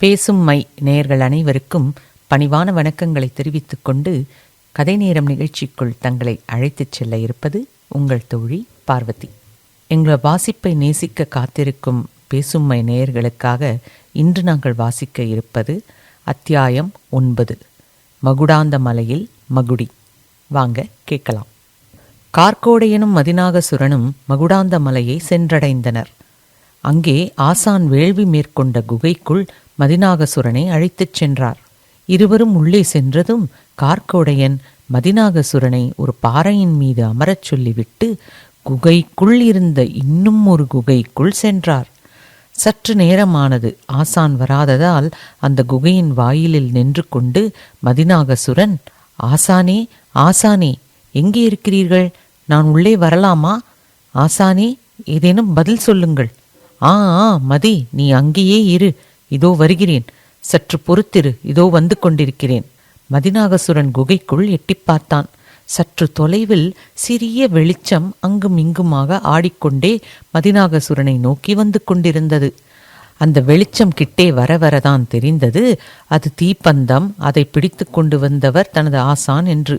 பேசும் மை நேயர்கள் அனைவருக்கும் பணிவான வணக்கங்களை தெரிவித்துக் கொண்டு கதை நேரம் நிகழ்ச்சிக்குள் தங்களை அழைத்துச் செல்ல இருப்பது உங்கள் தோழி பார்வதி. எங்கள் வாசிப்பை நேசிக்க காத்திருக்கும் பேசும்மை நேயர்களுக்காக இன்று நாங்கள் வாசிக்க இருப்பது அத்தியாயம் ஒன்பது மகுடாந்த மலையில் மகுடி. வாங்க கேட்கலாம். கார்கோடையனும் மதிநாகசுரனும் மகுடாந்த மலையை சென்றடைந்தனர். அங்கே ஆசான் வேள்வி மேற்கொண்ட குகைக்குள் மதிநாகசுரனை அழைத்துச் சென்றார். இருவரும் உள்ளே சென்றதும் கார்கோடையன் மதிநாகசுரனை ஒரு பாறையின் மீது அமரச் சொல்லிவிட்டு குகைக்குள் இருந்த இன்னும் ஒரு குகைக்குள் சென்றார். சற்று நேரமானது. ஆசான் வராததால் அந்த குகையின் வாயிலில் நின்று கொண்டு மதிநாகசுரன் ஆசானே ஆசானே எங்கே இருக்கிறீர்கள்? நான் உள்ளே வரலாமா? ஆசானே ஏதேனும் பதில் சொல்லுங்கள். ஆ ஆ மதி நீ அங்கேயே இரு. இதோ வருகிறேன். சற்று பொறுத்திரு இதோ வந்து கொண்டிருக்கிறேன். மதிநாகசுரன் குகைக்குள் எட்டிப்பார்த்தான் சற்று தொலைவில் சிறிய வெளிச்சம் அங்கும் இங்குமாக ஆடிக்கொண்டே மதிநாகசுரனை நோக்கி வந்து கொண்டிருந்தது. அந்த வெளிச்சம் கிட்டே வர வரதான் தெரிந்தது. அது தீப்பந்தம் அதை பிடித்து கொண்டு வந்தவர் தனது ஆசான் என்று.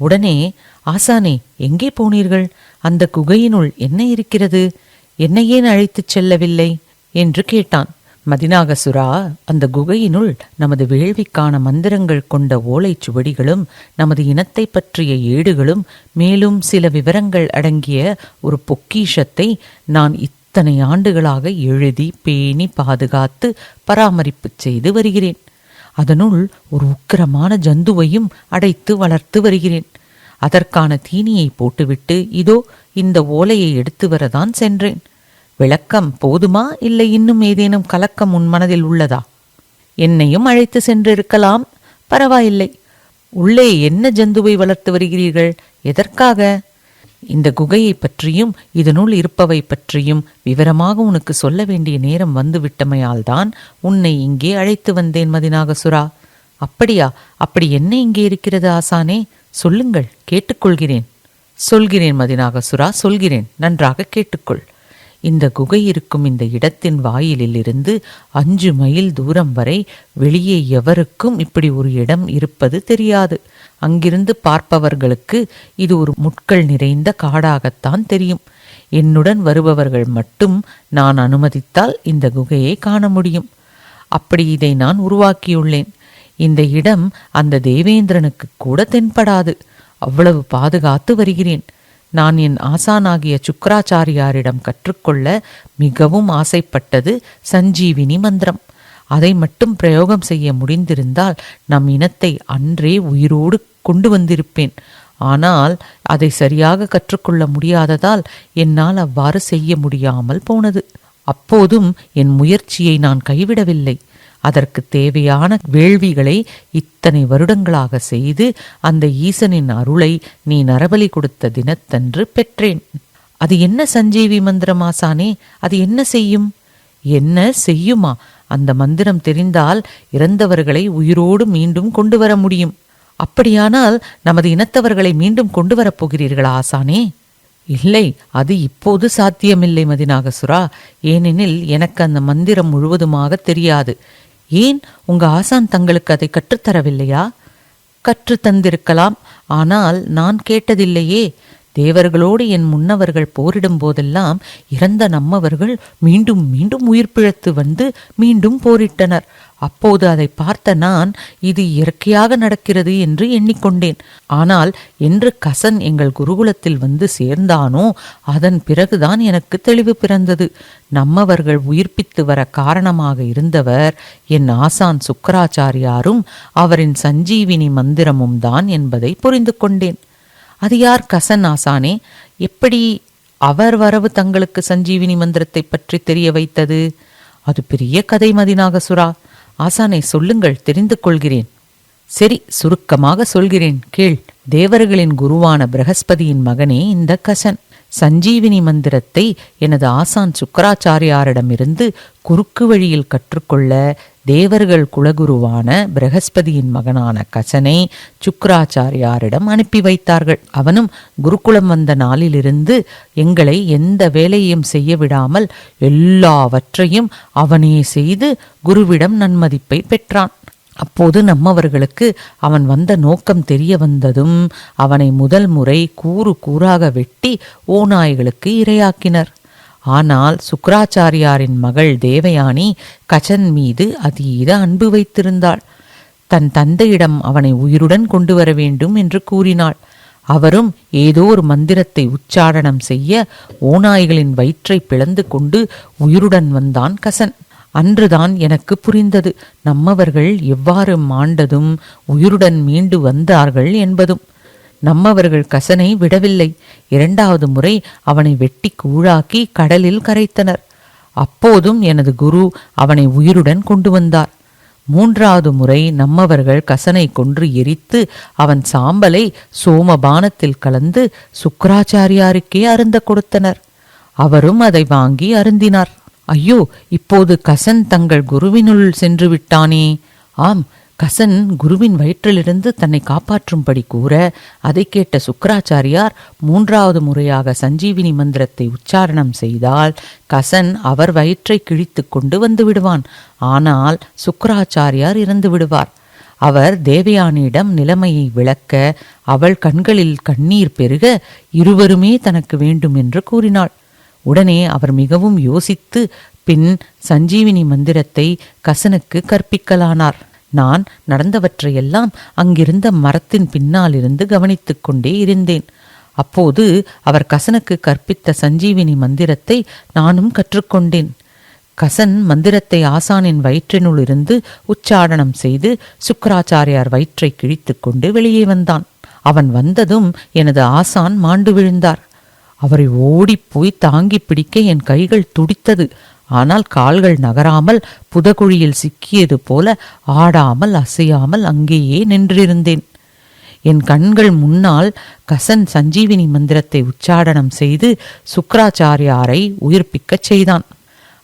உடனே ஆசானே எங்கே போனீர்கள்? அந்த குகையினுள் என்ன இருக்கிறது? என்னை ஏன் அழைத்துச் செல்லவில்லை? என்று கேட்டான். மதிநாகசுரா அந்த குகையினுள் நமது வேள்விக்கான மந்திரங்கள் கொண்ட ஓலைச் சுவடிகளும் நமது இனத்தை பற்றிய ஏடுகளும் மேலும் சில விவரங்கள் அடங்கிய ஒரு பொக்கிஷத்தை நான் இத்தனை ஆண்டுகளாக எழுதி பேணி பாதுகாத்து பராமரிப்பு செய்து வருகிறேன். அதனுள் ஒரு உக்கிரமான ஜந்துவையும் அடைத்து வளர்த்து வருகிறேன். அதற்கான தீனியை போட்டுவிட்டு இதோ இந்த ஓலையை எடுத்து வரதான் சென்றேன். விளக்கம் போதுமா இல்லை இன்னும் ஏதேனும் கலக்கம் உன் மனதில் உள்ளதா? என்னையும் அழைத்து சென்றிருக்கலாம். பரவாயில்லை. உள்ளே என்ன ஜந்துவை வளர்த்து வருகிறீர்கள்? எதற்காக? இந்த குகையை பற்றியும் இதனுள் இருப்பவை பற்றியும் விவரமாக உனக்கு சொல்ல வேண்டிய நேரம் வந்துவிட்டமையால்தான் உன்னை இங்கே அழைத்து வந்தேன் மதிநாகசுரா. அப்படியா? அப்படி என்ன இங்கே இருக்கிறது ஆசானே? சொல்லுங்கள் கேட்டுக்கொள்கிறேன். சொல்கிறேன் மதிநாகசுரா சொல்கிறேன். நன்றாக கேட்டுக்கொள். இந்த குகை இருக்கும் இந்த இடத்தின் வாயிலிலிருந்து அஞ்சு மைல் தூரம் வரை வெளியே எவருக்கும் இப்படி ஒரு இடம் இருப்பது தெரியாது. அங்கிருந்து பார்ப்பவர்களுக்கு இது ஒரு முட்கள் நிறைந்த காடாகத்தான் தெரியும். என்னுடன் வருபவர்கள் மட்டும் நான் அனுமதித்தால் இந்த குகையை காண முடியும். அப்படி இதை நான் உருவாக்கியுள்ளேன். இந்த இடம் அந்த தேவேந்திரனுக்கு கூட தென்படாது. அவ்வளவு பாதுகாத்து வருகிறேன். நான் என் ஆசானாகிய சுக்கராச்சாரியாரிடம் கற்றுக்கொள்ள மிகவும் ஆசைப்பட்டது சஞ்சீவினி மந்திரம். அதை மட்டும் பிரயோகம் செய்ய முடிந்திருந்தால் நம் இனத்தை அன்றே உயிரோடு கொண்டு வந்திருப்பேன். ஆனால் அதை சரியாக கற்றுக்கொள்ள முடியாததால் என்னால் அவ்வாறு செய்ய முடியாமல் போனது. அப்போதும் என் முயற்சியை நான் கைவிடவில்லை. அதற்கு தேவையான வேள்விகளை இத்தனை வருடங்களாக செய்து அந்த ஈசனின் அருளை நீ நரபலி கொடுத்த தினத்தன்று பெற்றேன். அது என்ன சஞ்சீவி மந்திரம் ஆசானே? அது என்ன செய்யும்? என்ன செய்யுமா? அந்த மந்திரம் தெரிந்தால் இறந்தவர்களை உயிரோடு மீண்டும் கொண்டு வர முடியும். அப்படியானால் நமது இனத்தவர்களை மீண்டும் கொண்டு வரப்போகிறீர்கள் ஆசானே? இல்லை அது இப்போது சாத்தியமில்லை மதிநாகசுரா ஏனெனில் எனக்கு அந்த மந்திரம் முழுவதுமாக தெரியாது. ஏன் உங்க ஆசான் தங்களுக்கு அதை கற்றுத்தரவில்லையா? கற்று தந்திருக்கலாம் ஆனால் நான் கேட்டதில்லையே. தேவர்களோடு என் முன்னவர்கள் போரிடும் போதெல்லாம் இறந்த நம்மவர்கள் மீண்டும் மீண்டும் உயிர் பிழைத்து வந்து மீண்டும் போரிட்டனர். அப்போது அதை பார்த்த நான் இது இயற்கையாக நடக்கிறது என்று எண்ணிக்கொண்டேன். ஆனால் என்று கசன் எங்கள் குருகுலத்தில் வந்து சேர்ந்தானோ அதன் பிறகுதான் எனக்கு தெளிவு பிறந்தது. நம்மவர்கள் உயிர்ப்பித்து வர காரணமாக இருந்தவர் என் ஆசான் சுக்கராச்சாரியாரும் அவரின் சஞ்சீவினி மந்திரமும் தான் என்பதை புரிந்து கொண்டேன். அது யார் கசன் ஆசானே? எப்படி அவர் வரவு தங்களுக்கு சஞ்சீவினி மந்திரத்தை பற்றி தெரிய வைத்தது? அது பெரிய கதை மதிநாகசுரா ஆசானை சொல்லுங்கள் தெரிந்து கொள்கிறேன். சரி சுருக்கமாக சொல்கிறேன் கீழ் தேவர்களின் குருவான பிரகஸ்பதியின் மகனே இந்த கசன். சஞ்சீவினி மந்திரத்தை எனது ஆசான் சுக்கராச்சாரியாரிடமிருந்து குறுக்கு வழியில் கற்றுக்கொள்ள தேவர்கள் குலகுருவான பிரகஸ்பதியின் மகனான கசனை சுக்கராச்சாரியாரிடம் அனுப்பி வைத்தார்கள். அவனும் குருகுலம் வந்த நாளிலிருந்து எங்களை எந்த வேலையும் செய்ய விடாமல் எல்லாவற்றையும் அவனே செய்து குருவிடம் நன்மதிப்பை பெற்றான். அப்போது நம்மவர்களுக்கு அவன் வந்த நோக்கம் தெரிய வந்ததும் அவனை முதல் முறை கூறு கூறாக வெட்டி ஓநாய்களுக்கு இரையாக்கினர். ஆனால் சுக்கராச்சாரியாரின் மகள் தேவயானி கச்சன் மீது அதீத அன்பு வைத்திருந்தாள். தன் தந்தையிடம் அவனை உயிருடன் கொண்டு வர வேண்டும் என்று கூறினாள். அவரும் ஏதோ ஒரு மந்திரத்தை உச்சாரணம் செய்ய ஓநாய்களின் வயிற்றை பிளந்து கொண்டு உயிருடன் வந்தான் கசன். அன்றுதான் எனக்கு புரிந்தது நம்மவர்கள் எவ்வாறு மாண்டதும் உயிருடன் மீண்டு வந்தார்கள் என்பதும். நம்மவர்கள் கசனை விடவில்லை. இரண்டாவது முறை அவனை வெட்டி கூழாக்கி கடலில் கரைத்தனர். அப்போதும் எனது குரு அவனை உயிருடன் கொண்டு வந்தார். மூன்றாவது முறை நம்மவர்கள் கசனை கொன்று எரித்து அவன் சாம்பலை சோமபானத்தில் கலந்து சுக்கராச்சாரியாருக்கே அருந்த கொடுத்தனர். அவரும் அதை வாங்கி அருந்தினார். ஐயோ இப்போது கசன் தங்கள் குருவினுள் சென்று விட்டானே? ஆம் கசன் குருவின் வயிற்றிலிருந்து தன்னை காப்பாற்றும்படி கூற அதை கேட்ட சுக்கராச்சாரியார் மூன்றாவது முறையாக சஞ்சீவினி மந்திரத்தை உச்சாரணம் செய்தால் கசன் அவர் வயிற்றை கிழித்து கொண்டு வந்து விடுவான். ஆனால் சுக்கராச்சாரியார் இறந்து விடுவார். அவர் தேவயானியிடம் நிலைமையை விளக்க அவள் கண்களில் கண்ணீர் பெருக இருவருமே தனக்கு வேண்டும் என்று கூறினாள். உடனே அவர் மிகவும் யோசித்து பின் சஞ்சீவினி மந்திரத்தை கசனுக்கு கற்பிக்கலானார். நான் நடந்தவற்றையெல்லாம் அங்கிருந்த மரத்தின் பின்னாலிருந்து கவனித்துக் கொண்டே இருந்தேன். அப்போது அவர் கசனுக்கு கற்பித்த சஞ்சீவினி மந்திரத்தை நானும் கற்றுக்கொண்டேன். கசன் மந்திரத்தை ஆசானின் வயிற்றினுள் இருந்து உச்சாடனம் செய்து சுக்கராச்சாரியார் வயிற்றை கிழித்துக் கொண்டு வெளியே வந்தான். அவன் வந்ததும் எனது ஆசான் மாண்டு விழுந்தார். அவரை ஓடிப்போய் தாங்கி பிடிக்க என் கைகள் துடித்தது. ஆனால் கால்கள் நகராமல் புதகுழியில் சிக்கியது போல ஆடாமல் அசையாமல் அங்கேயே நின்றிருந்தேன். என் கண்கள் முன்னால் கசன் சஞ்சீவினி மந்திரத்தை உச்சாடனம் செய்து சுக்கராச்சாரியாரை உயிர்ப்பிக்கச் செய்தான்.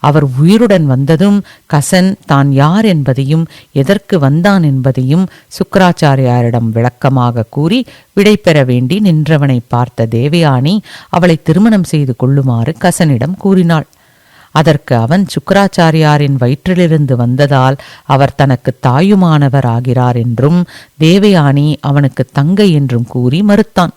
அவர் உயிருடன் வந்ததும் கசன் தான் யார் என்பதையும் எதற்கு வந்தான் என்பதையும் சுக்கராச்சாரியாரிடம் விளக்கமாக கூறி விடை பெற வேண்டி நின்றவனை பார்த்த தேவயானி அவளை திருமணம் செய்து கொள்ளுமாறு கசனிடம் கூறினாள். அதற்கு அவன் சுக்கராச்சாரியாரின் வயிற்றிலிருந்து வந்ததால் அவர் தனக்கு தாயுமானவர் ஆகிறார் என்றும் தேவயானி அவனுக்கு தங்கை என்றும் கூறி மறுத்தான்.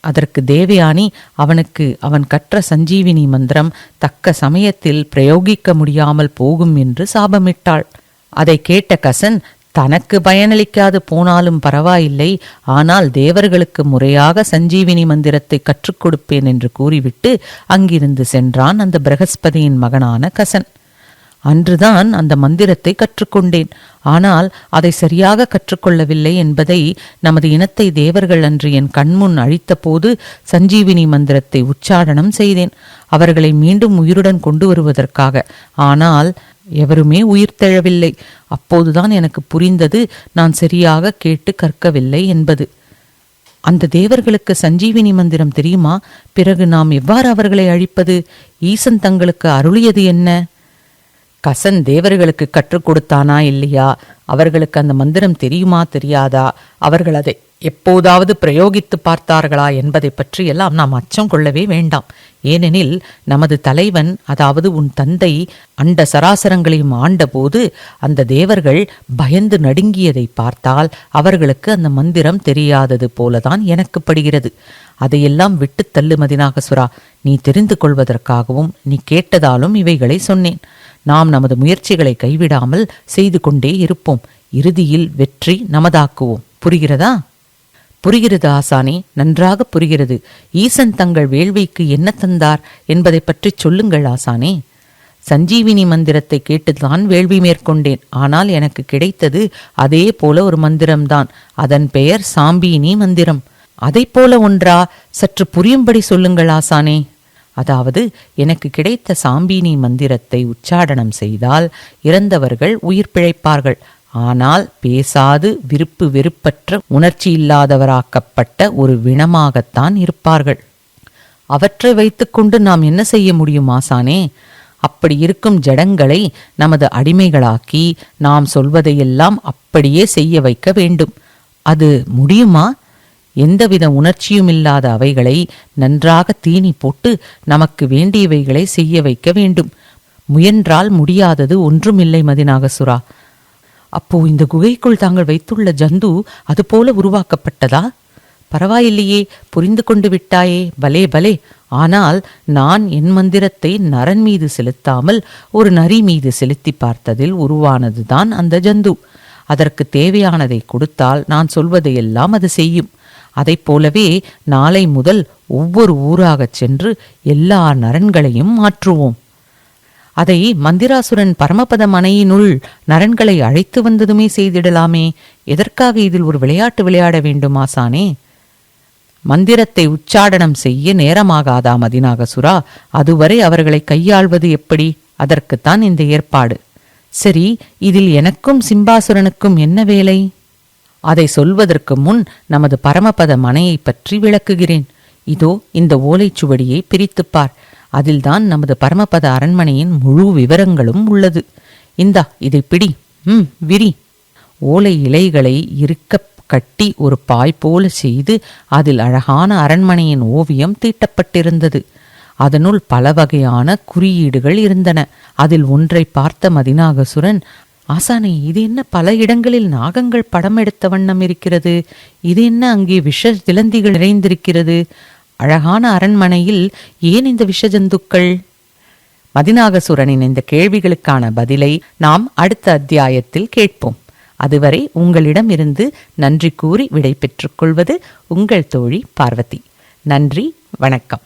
அதற்கு தேவயானி அவனுக்கு அவன் கற்ற சஞ்சீவினி மந்திரம் தக்க சமயத்தில் பிரயோகிக்க முடியாமல் போகும் என்று சாபமிட்டாள். அதை கேட்ட கசன் தனக்கு பயனளிக்காது போனாலும் பரவாயில்லை ஆனால் தேவர்களுக்கு முறையாக சஞ்சீவினி மந்திரத்தை கற்றுக் கொடுப்பேன் என்று கூறிவிட்டு அங்கிருந்து சென்றான் அந்த பிரகஸ்பதியின் மகனான கசன். அன்றுதான் அந்த மந்திரத்தை கற்றுக்கொண்டேன். ஆனால் அதை சரியாக கற்றுக்கொள்ளவில்லை என்பதை நமது இனத்தை தேவர்கள் அன்று என் கண்முன் அழித்தபோது சஞ்சீவினி மந்திரத்தை உச்சாரணம் செய்தேன். அவர்களை மீண்டும் உயிருடன் கொண்டு வருவதற்காக. ஆனால் எவருமே உயிர் தெழவில்லை. அப்போதுதான் எனக்கு புரிந்தது நான் சரியாக கேட்டு கற்கவில்லை என்பது. அந்த தேவர்களுக்கு சஞ்சீவினி மந்திரம் தெரியுமா? பிறகு நாம் எவ்வாறு அவர்களை அழிப்பது? ஈசன் தங்களுக்கு அருளியது என்ன? கசன் தேவர்களுக்கு கற்றுக் கொடுத்தானா இல்லையா? அவர்களுக்கு அந்த மந்திரம் தெரியுமா தெரியாதா? அவர்கள் அதை எப்போதாவது பிரயோகித்து பார்த்தார்களா என்பதை பற்றியெல்லாம் நாம் அச்சம் கொள்ளவே வேண்டாம். ஏனெனில் நமது தலைவன் அதாவது உன் தந்தை அண்ட சராசரங்களையும் ஆண்டபோது அந்த தேவர்கள் பயந்து நடுங்கியதை பார்த்தால் அவர்களுக்கு அந்த மந்திரம் தெரியாதது போலதான் எனக்கு படுகிறது அதையெல்லாம் விட்டு தள்ளு மதினாகசுரா நீ தெரிந்து கொள்வதற்காகவும் நீ கேட்டதாலும் இவைகளை சொன்னேன். நாம் நமது முயற்சிகளை கைவிடாமல் செய்து கொண்டே இருப்போம். இறுதியில் வெற்றி நமதாக்குவோம். புரிகிறதா? புரிகிறது ஆசானே? நன்றாக புரிகிறது. ஈசன் தங்கள் வேள்விக்கு என்ன தந்தார் என்பதை பற்றி சொல்லுங்கள் ஆசானே. சஞ்சீவினி மந்திரத்தை கேட்டுதான் வேள்வி மேற்கொண்டேன். ஆனால் எனக்கு கிடைத்தது அதே போல ஒரு மந்திரம்தான். அதன் பெயர் சாம்பீனி மந்திரம். அதை போல ஒன்றா? சற்று புரியும்படி சொல்லுங்கள் ஆசானே. அதாவது எனக்கு கிடைத்த சாம்பீனி மந்திரத்தை உச்சாடனம் செய்தால் இறந்தவர்கள் உயிர் பிழைப்பார்கள். ஆனால் பேசாது விருப்பு வெறுப்பற்ற உணர்ச்சி இல்லாதவராக்கப்பட்ட ஒரு வினமாகத்தான் இருப்பார்கள். அவற்றை வைத்துக்கொண்டு நாம் என்ன செய்ய முடியும் ஆசானே? அப்படி இருக்கும் ஜடங்களை நமது அடிமைகளாக்கி நாம் சொல்வதையெல்லாம் அப்படியே செய்ய வைக்க வேண்டும். அது முடியுமா? எந்தவித உணர்ச்சியும் இல்லாத அவைகளை நன்றாக தீனி போட்டு நமக்கு வேண்டியவைகளை செய்ய வைக்க வேண்டும். முயன்றால் முடியாதது ஒன்றுமில்லை மதிநாகசுரா அப்போ இந்த குகைக்குள் தாங்கள் வைத்துள்ள ஜந்து அதுபோல உருவாக்கப்பட்டதா? பரவாயில்லையே புரிந்து கொண்டு விட்டாயே. பலே பலே. ஆனால் நான் என் மந்திரத்தை நரன் மீது செலுத்தாமல் ஒரு நரி மீது செலுத்தி பார்த்ததில் உருவானதுதான் அந்த ஜந்து. அதற்கு தேவையானதை கொடுத்தால் நான் சொல்வதையெல்லாம் அது செய்யும். அதைப் போலவே நாளை முதல் ஒவ்வொரு ஊராகச் சென்று எல்லா நரன்களையும் மாற்றுவோம். அதை மந்திராசுரன் பரமபத மனையினுள் நரன்களை அழைத்து வந்ததுமே செய்திடலாமே. எதற்காக இதில் ஒரு விளையாட்டு விளையாட வேண்டும் ஆசானே? மந்திரத்தை உச்சாடனம் செய்ய நேரமாகாதா மதிநாகசுரா? அதுவரை அவர்களை கையாள்வது எப்படி? அதற்குத்தான் இந்த ஏற்பாடு. சரி இதில் எனக்கும் சிம்பாசுரனுக்கும் என்ன வேலை? அதை சொல்வதற்கு முன் நமது பரமபத மனையை பற்றி விளக்குகிறேன். இதோ இந்த ஓலைச்சுவடியை பிரித்துப் பார். அதில்தான் நமது பரமபத அரண்மனையின் முழு விவரங்களும் உள்ளது. இந்தா இதை பிடி. ம் விரி. ஓலை இலைகளை இருக்க கட்டி ஒரு பாய் போல செய்து அதில் அழகான அரண்மனையின் ஓவியம் தீட்டப்பட்டிருந்தது. அதனுள் பல வகையான குறியீடுகள் இருந்தன. அதில் ஒன்றை பார்த்த மதிநாகசுரன் ஆசானே இது என்ன பல இடங்களில் நாகங்கள் படம் எடுத்த வண்ணம் இருக்கிறது? இது என்ன அங்கே விஷ திலந்திகள் நிறைந்திருக்கிறது? அழகான அரண்மனையில் ஏன் இந்த விஷ ஜந்துக்கள் மதிநாகசுரனின் இந்த கேள்விகளுக்கான பதிலை நாம் அடுத்த அத்தியாயத்தில் கேட்போம். அதுவரை உங்களிடம் இருந்து நன்றி கூறி விடை கொள்வது உங்கள் தோழி பார்வதி. நன்றி வணக்கம்.